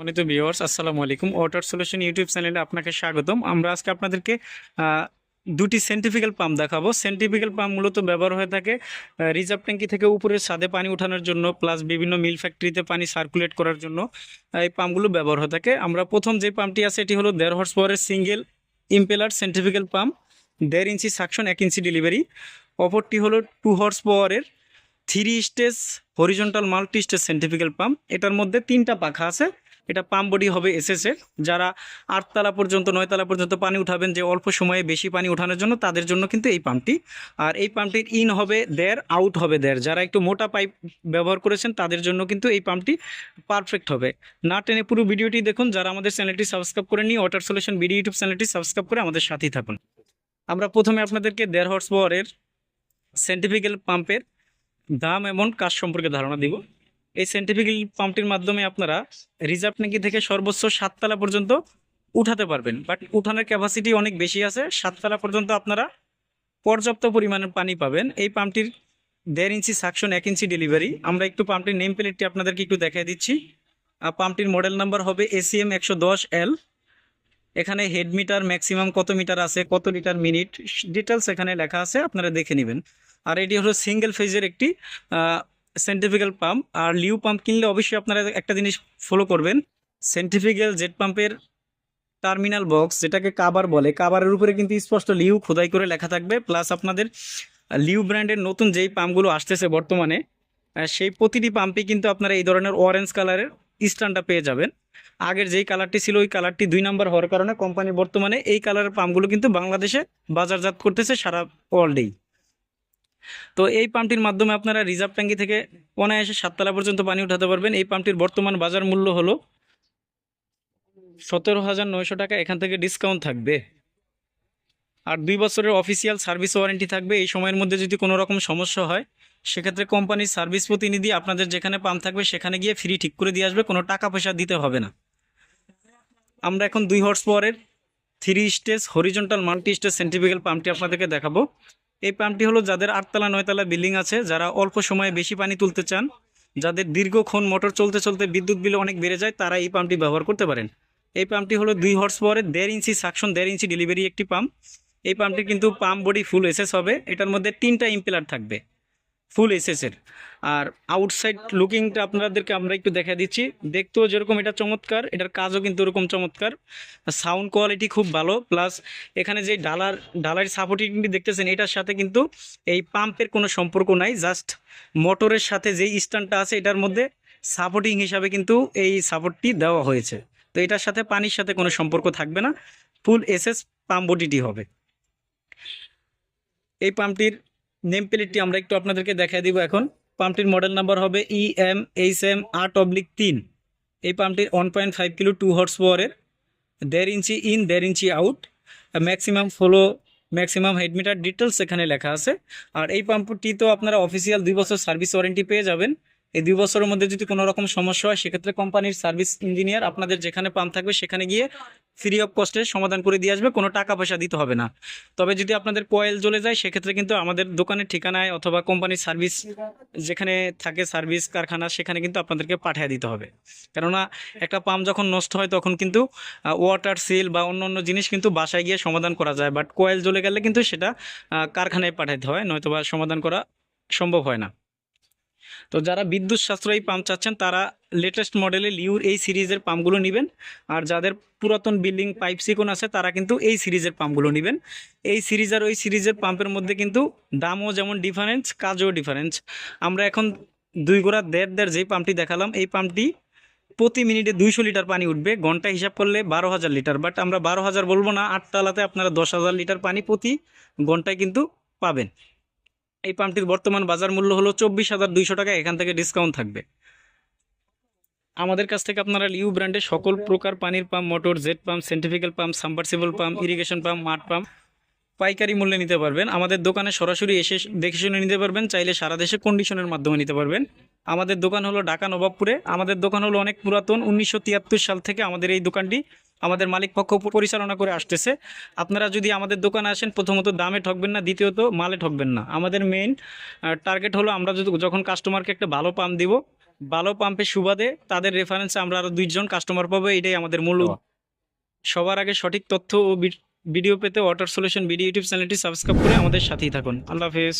মনিত viewers আসসালামু আলাইকুম। Water solution YouTube চ্যানেলে আপনাকে স্বাগতম। আমরা আজকে আপনাদেরকে দুটি সেন্টিফিক্যাল পাম্প দেখাবো। সেন্টিফিক্যাল পাম্প মূলত ব্যবহার হয়ে থাকে রিজার্ভ ট্যাঙ্কি থেকে উপরে ছাদে পানি ওঠানোর জন্য প্লাস বিভিন্ন মিল ফ্যাক্টরিতে পানি সার্কুলেট করার জন্য এই পাম্পগুলো ব্যবহার হয়ে থাকে। আমরা প্রথম যে পাম্পটি আছে, এটি হলো দেড় হর্স পাওয়ারের সিঙ্গেল ইম্পেলার সেন্টিফিক্যাল পাম্প দেড় ইঞ্চি সাকশন এক ইঞ্চি ডেলিভারি অপরটি হলো টু হর্স পাওয়ারের three stage horizontal multi stage centrifugal pump এটার মধ্যে তিনটা পাখা আছে। এটা পাম্প বডি হবে এসএস এর। যারা আটতলা পর্যন্ত, নয়তলা পর্যন্ত পানি উঠাবেন, যে অল্প সময়ে বেশি পানি উঠানোর জন্য তাদের জন্য কিন্তু এই পাম্পটি আর এই পাম্পটির ইন হবে দেড় আউট হবে দেড় যারা একটু মোটা পাইপ ব্যবহার করেছেন, তাদের জন্য কিন্তু এই পাম্পটি পারফেক্ট হবে। না টেনে পুরো ভিডিওটি দেখুন। যারা আমাদের চ্যানেলটি সাবস্ক্রাইব করে নিয়ে ওয়াটার সলিউশন বিডি ইউটিউব চ্যানেলটি সাবস্ক্রাইব করে আমাদের সাথেই থাকুন। আমরা প্রথমে আপনাদেরকে দেড় হর্স পাওয়ারের সেন্টিফিক্যাল পাম্পের দাম এবং কাজ সম্পর্কে ধারণা দিব। এই সেন্টিফিক্যাল পাম্পটির মাধ্যমে আপনারা রিজার্ভ ট্যাঙ্কি থেকে সর্বোচ্চ সাততলা পর্যন্ত উঠাতে পারবেন। বাট উঠানোর ক্যাপাসিটি অনেক বেশি আছে। সাততলা পর্যন্ত আপনারা পর্যাপ্ত পরিমাণের পানি পাবেন। এই পাম্পটির দেড় ইঞ্চি সাকশন এক ইঞ্চি ডেলিভারি আমরা একটু পাম্পটির নেম প্লেটটি আপনাদেরকে একটু দেখিয়ে দিচ্ছি। আর পাম্পটির মডেল নাম্বার হবে এসিএম একশো দশ এল এখানে হেড মিটার ম্যাক্সিমাম কত মিটার আছে, কত লিটার মিনিট ডিটেলস এখানে লেখা আছে, আপনারা দেখে নেবেন। আর এটি হলো সিঙ্গেল ফেজের একটি সেন্টিফিক্যাল পাম্প আর লিউ পাম্প কিনলে অবশ্যই আপনারা একটা জিনিস ফলো করবেন। সেন্টিফিক্যাল জেট পাম্পের টার্মিনাল বক্স যেটাকে কাবার বলে, কাবারের উপরে কিন্তু স্পষ্ট লিউ খোদাই করে লেখা থাকবে। প্লাস আপনাদের লিউ ব্র্যান্ডের নতুন যেই পাম্পগুলো আসতেছে বর্তমানে সেই প্রতিটি পাম্পে কিন্তু আপনারা এই ধরনের অরেঞ্জ কালারের স্ট্যান্ডটা পেয়ে যাবেন। আগের যেই কালারটি ছিল, ওই কালারটি দুই নাম্বার হওয়ার কারণে কোম্পানি বর্তমানে এই কালারের পাম্পগুলো কিন্তু বাংলাদেশে বাজারজাত করতেছে সারা ওয়ার্ল্ডেই তো এই পাম্পটির মাধ্যমে আপনারা রিজার্ভ ট্যাঙ্কি থেকে অনায়াসে সাততলা পর্যন্ত পানি উঠাতে পারবেন। এই পাম্পটির বর্তমান বাজার মূল্য হলো সতেরো হাজার নয়শো টাকা। এখান থেকে ডিসকাউন্ট থাকবে। আর দুই বছরের অফিসিয়াল সার্ভিস ওয়ারেন্টি থাকবে। এই সময়ের মধ্যে যদি কোনো রকম সমস্যা হয়, সেক্ষেত্রে কোম্পানির সার্ভিস প্রতিনিধি আপনাদের যেখানে পাম্প থাকবে, সেখানে গিয়ে ফ্রি ঠিক করে দিয়ে আসবে। কোনো টাকা পয়সা দিতে হবে না। আমরা এখন দুই হর্স পাওয়ারের three stage horizontal multi stage centrifugal পাম্পটি আপনাদেরকে দেখাবো। এই পাম্পটি হলো যাদের আটতলা, নয়তলা বিল্ডিং আছে, যারা অল্প সময়ে বেশি পানি তুলতে চান, যাদের দীর্ঘক্ষণ মোটর চলতে চলতে বিদ্যুৎ বিল অনেক বেড়ে যায়, তারা এই পাম্পটি ব্যবহার করতে পারেন। এই পাম্পটি হলো দুই হর্স পাওয়ারের দেড় ইঞ্চি সাকশন দেড় ইঞ্চি ডেলিভারি একটি পাম্প। এই পাম্পটি কিন্তু পাম্প বডি ফুল এসেস হবে। এটার মধ্যে তিনটা ইম্পেলার থাকবে। ফুল এসএস এর। আর আউটসাইড লুকিংটা আপনাদেরকে আমরা একটু দেখা দিচ্ছি। দেখতেও যেরকম এটা চমৎকার, এটার কাজও কিন্তু ওরকম চমৎকার। সাউন্ড কোয়ালিটি খুব ভালো প্লাস এখানে যে ডালার ডালার সাপোর্টিংটি দেখতেছেন, এটার সাথে কিন্তু এই পাম্পের কোনো সম্পর্ক নাই জাস্ট মোটরের সাথে যেই স্ট্যান্ডটা আছে, এটার মধ্যে সাপোর্টিং হিসাবে কিন্তু এই সাপোর্টটি দেওয়া হয়েছে। তো এটার সাথে পানির সাথে কোনো সম্পর্ক থাকবে না ফুল এসএস পাম্প বডিটি হবে। এই পাম্পটির নেম প্লেটটি আমরা একটু আপনাদেরকে দেখাই দিব এখন। পাম্পটির মডেল নাম্বার হবে ই এম এইচ এম আট অবলিক তিন। এই পাম্পটির one point five kilo two horse পাওয়ারের দেড় ইঞ্চি ইন দেড় ইঞ্চি out maximum follow maximum head metre details এখানে লেখা আছে। আর এই পাম্পটি তো আপনারা অফিসিয়াল দুই বছর সার্ভিস ওয়ারেন্টি পেয়ে যাবেন। এই দুই বছরের মধ্যে যদি কোনো রকম সমস্যা হয়, সেক্ষেত্রে কোম্পানির সার্ভিস ইঞ্জিনিয়ার আপনাদের যেখানে পাম্প থাকবে, সেখানে গিয়ে ফ্রি অফ কস্টে সমাধান করে দিয়ে আসবে, কোনো টাকা পয়সা দিতে হবে না। তবে যদি আপনাদের কয়েল জ্বলে যায়, সেক্ষেত্রে কিন্তু আমাদের দোকানের ঠিকানায় অথবা কোম্পানির সার্ভিস যেখানে থাকে সার্ভিস কারখানা, সেখানে কিন্তু আপনাদেরকে পাঠিয়ে দিতে হবে। কেননা একটা পাম্প যখন নষ্ট হয়, তখন কিন্তু ওয়াটার সিল বা অন্য অন্য জিনিস কিন্তু বাসায় গিয়ে সমাধান করা যায়। বাট কয়েল জ্বলে গেলে কিন্তু সেটা কারখানায় পাঠাতে হয় নয়তো বা সমাধান করা সম্ভব হয় না। তো যারা বিদ্যুৎ সাশ্রয়ী পাম্প চাচ্ছেন, তারা লেটেস্ট মডেলের লিউর এই সিরিজের পাম্পগুলো নেবেন। আর যাদের পুরাতন বিল্ডিং পাইপ সিকন আছে, তারা কিন্তু এই সিরিজের পাম্পগুলো নেবেন। এই সিরিজ আর ওই সিরিজের পাম্পের মধ্যে কিন্তু দামও যেমন ডিফারেন্স কাজও ডিফারেন্স আমরা এখন দুই গোড়া দেড় দেড় যেই পাম্পটি দেখালাম, এই পাম্পটি প্রতি মিনিটে দুইশো লিটার পানি উঠবে। ঘণ্টা হিসাব করলে বারো হাজার লিটার বাট আমরা বারো হাজার বলব না, আটতলাতে আপনারা দশ হাজার লিটার পানি প্রতি ঘন্টায় কিন্তু পাবেন। এই পাম্পটির বর্তমান বাজার মূল্য হলো চব্বিশ হাজার দুইশো টাকা, এখান থেকে ডিসকাউন্ট থাকবে। আমাদের কাছ থেকে আপনারা লিউ ব্র্যান্ডের সকল প্রকার পানির pump, motor, jet pump centrifugal pump submersible pump irrigation pump, মাঠ পাম্প পাইকারি মূল্যে নিতে পারবেন। আমাদের দোকানে সরাসরি এসে দেখে শুনে নিতে পারবেন। চাইলে সারা দেশে কন্ডিশনের মাধ্যমে নিতে পারবেন। আমাদের দোকান হলো ঢাকা নবাবপুরে। আমাদের দোকান হলো অনেক পুরাতন। উনিশশো তিয়াত্তর সাল থেকে আমাদের এই দোকানটি আমাদের মালিক পক্ষ পরিচালনা করে আসতেছে। আপনারা যদি আমাদের দোকানে আসেন প্রথমত দামে ঠকবেন না দ্বিতীয়ত মালে ঠকবেন না। আমাদের মেইন টার্গেট হলো আমরা যদি যখন কাস্টমারকে একটা ভালো পাম্প দিব ভালো পাম্পের সুবাদে তাদের রেফারেন্সে আমরা আরও দুইজন কাস্টমার পাবো। এটাই আমাদের মূল সবার আগে সঠিক তথ্য ও ভিডিও পেতে ওয়াটার সলিউশন ভিডিও ইউটিউব চ্যানেলটি সাবস্ক্রাইব করে আমাদের সাথেই থাকুন। আল্লাহ হাফেজ।